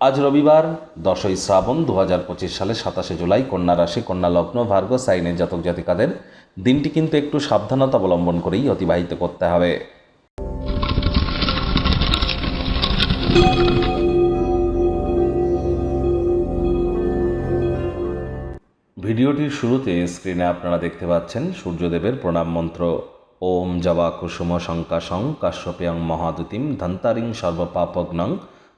আজ রবিবার, দশই শ্রাবণ দু হাজার পঁচিশ সালে সাতাশে জুলাই, কন্যা রাশি, কন্যা লগ্ন, ভার্গ, সাইনের জাতক জাতিকাদের দিনটি কিন্তু একটু সাবধানতা অবলম্বন করেই অতিবাহিত করতে হবে। ভিডিওটির শুরুতে স্ক্রিনে আপনারা দেখতে পাচ্ছেন সূর্যদেবের প্রণাম মন্ত্র। ওম জবা কুসুম শঙ্কাশং কাশ্যপেয়ং মহাদুতিম ধন্তারিং সর্বপাপগ্নং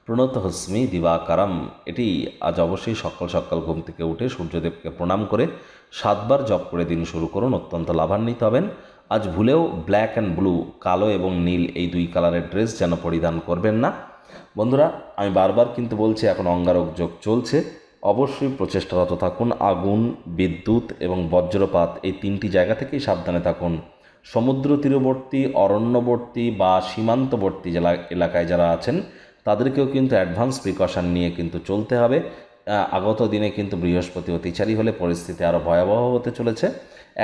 প্রণত হস্মি দিবাকারম। এটি আজ অবশ্যই সকাল সকাল ঘুম থেকে উঠে সূর্যদেবকে প্রণাম করে সাতবার জপ করে দিন শুরু করুন, অত্যন্ত লাভান্বিত হবেন। আজ ভুলেও ব্ল্যাক অ্যান্ড ব্লু, কালো এবং নীল এই দুই কালারের ড্রেস যেন পরিধান করবেন না। বন্ধুরা, আমি বারবার কিন্তু বলছি, এখন অঙ্গারক যোগ চলছে। অবশ্যই প্রচেষ্টারত থাকুন। আগুন, বিদ্যুৎ এবং বজ্রপাত এই তিনটি জায়গা থেকেই সাবধানে থাকুন। সমুদ্র তীরবর্তী, অরণ্যবর্তী বা সীমান্তবর্তী জেলা এলাকায় যারা আছেন তাদেরকেও কিন্তু অ্যাডভান্স প্রিকশন নিয়ে কিন্তু চলতে হবে। আগত দিনে কিন্তু বৃহস্পতি অতিচারী হলে পরিস্থিতি আরও ভয়াবহ হতে চলেছে।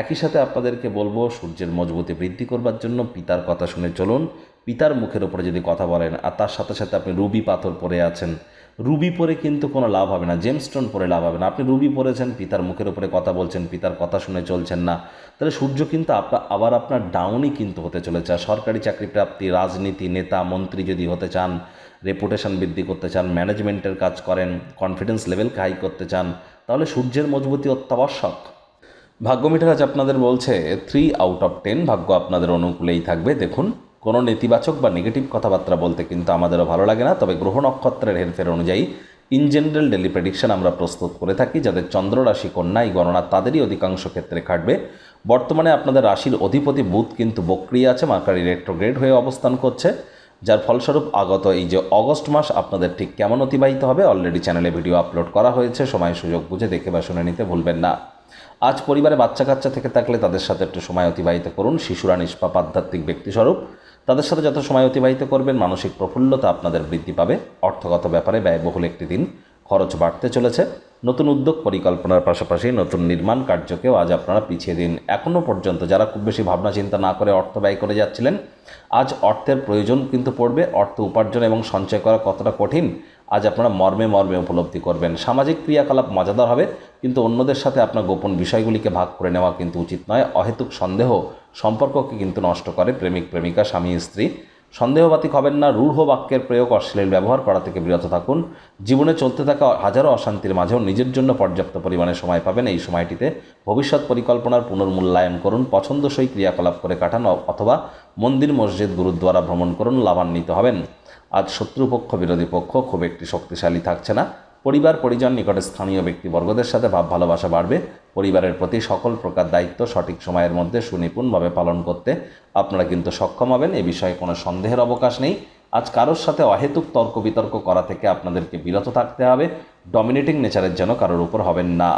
একই সাথে আপনাদেরকে বলব, সূর্যের মজবুতি বৃদ্ধি করবার জন্য পিতার কথা শুনে চলুন। পিতার মুখের ওপরে যদি কথা বলেন, আর তার সাথে সাথে আপনি রুবি পাথর পরে আছেন রুবি পরে কিন্তু কোনো লাভ হবে না জেমস্টোন পরে লাভ হবে না। আপনি রুবি পরেছেন, পিতার মুখের উপরে কথা বলছেন, পিতার কথা শুনে চলছেন না। তাহলে সূর্য কিন্তু আপনার আবার আপনার ডাউনই কিন্তু হতে চলেছে। আর সরকারি চাকরি প্রাপ্তি রাজনীতি, নেতা, মন্ত্রী যদি হতে চান রেপুটেশন বৃদ্ধি করতে চান ম্যানেজমেন্টের কাজ করেন কনফিডেন্স লেভেলকে হাই করতে চান, তাহলে সূর্যের মজবুতি অত্যাবশ্যক। ভাগ্য মিটার আজ আপনাদের বলছে থ্রি আউট অফ টেন ভাগ্য আপনাদের অনুকূলেই থাকবে। দেখুন কোনো নেতিবাচক বা নেগেটিভ কথাবার্তা বলতে কিন্তু আমাদেরও ভালো লাগে না। তবে গ্রহ নক্ষত্রের হেরফের অনুযায়ী ইন জেনারেল ডেলি প্রেডিকশন আমরা প্রস্তুত করে থাকি, যাদের চন্দ্র রাশি কন্যা, এই গণনা তাদেরই অধিকাংশ ক্ষেত্রে খাটবে। বর্তমানে আপনাদের রাশির অধিপতি বুধ কিন্তু বক্রিয়া আছে, মার্কারি রেট্রোগ্রেড হয়ে অবস্থান করছে, যার ফলস্বরূপ আগত এই যে অগস্ট মাস আপনাদের ঠিক কেমন অতিবাহিত হবে অলরেডি চ্যানেলে ভিডিও আপলোড করা হয়েছে, সময় সুযোগ বুঝে দেখে বা শুনে নিতে ভুলবেন না। আজ পরিবারে বাচ্চা কাচ্চা থেকে থাকলে তাদের সাথে একটু সময় অতিবাহিত করুন, শিশুরা নিষ্পাপ আধ্যাত্মিক ব্যক্তিস্বরূপ। তাদের সাথে যত সময় অতিবাহিত করবেন, মানসিক প্রফুল্লতা আপনাদের বৃদ্ধি পাবে। অর্থগত ব্যাপারে ব্যয়বহুল একটি দিন। খরচ বাড়তে চলেছে। নতুন উদ্যোগ পরিকল্পনার পাশাপাশি নতুন নির্মাণ কার্যকেও আজ আপনারা পিছিয়ে দিন। এখনও পর্যন্ত যারা খুব বেশি ভাবনা চিন্তা না করে অর্থ ব্যয় করে যাচ্ছিলেন, আজ অর্থের প্রয়োজন কিন্তু পড়বে। অর্থ উপার্জন এবং সঞ্চয় করা কতটা কঠিন আজ আপনারা মর্মে মর্মে উপলব্ধি করবেন। সামাজিক ক্রিয়াকলাপ মজাদার হবে, কিন্তু অন্যদের সাথে আপনার গোপন বিষয়গুলিকে ভাগ করে নেওয়া কিন্তু উচিত নয়। অহেতুক সন্দেহ সম্পর্ককে কিন্তু নষ্ট করে প্রেমিক প্রেমিকা, স্বামী, স্ত্রী। সন্দেহবাতিক হবেন না, রূঢ় বাক্যের প্রয়োগ অশ্লীল ব্যবহার করা থেকে বিরত থাকুন। জীবনে চলতে থাকা হাজারো অশান্তির মাঝেও নিজের জন্য পর্যাপ্ত পরিমাণে সময় পাবেন। এই সময়টিতে ভবিষ্যৎ পরিকল্পনার পুনর্মূল্যায়ন করুন, পছন্দসই ক্রিয়াকলাপ করে কাটান, অথবা মন্দির, মসজিদ, গুরুদ্বারা ভ্রমণ করুন, লাভান্বিত হবেন। আজ শত্রুপক্ষ, বিরোধী পক্ষ খুব একটি শক্তিশালী থাকছে না। পরিবার, পরিজন নিকটে স্থানীয় ব্যক্তিবর্গদের সাথে ভাব, ভালোবাসা বাড়বে। পরিবারের প্রতি সকল প্রকার দায়িত্ব সঠিক সময়ের মধ্যে সুনিপুণভাবে পালন করতে আপনারা কিন্তু সক্ষম হবেন। এ বিষয়ে কোনো সন্দেহের অবকাশ নেই। আজ কারোর সাথে অহেতুক তর্ক বিতর্ক করা থেকে আপনাদেরকে বিরত থাকতে হবে। ডমিনেটিং নেচারের যেন কারোর উপর হবেন না।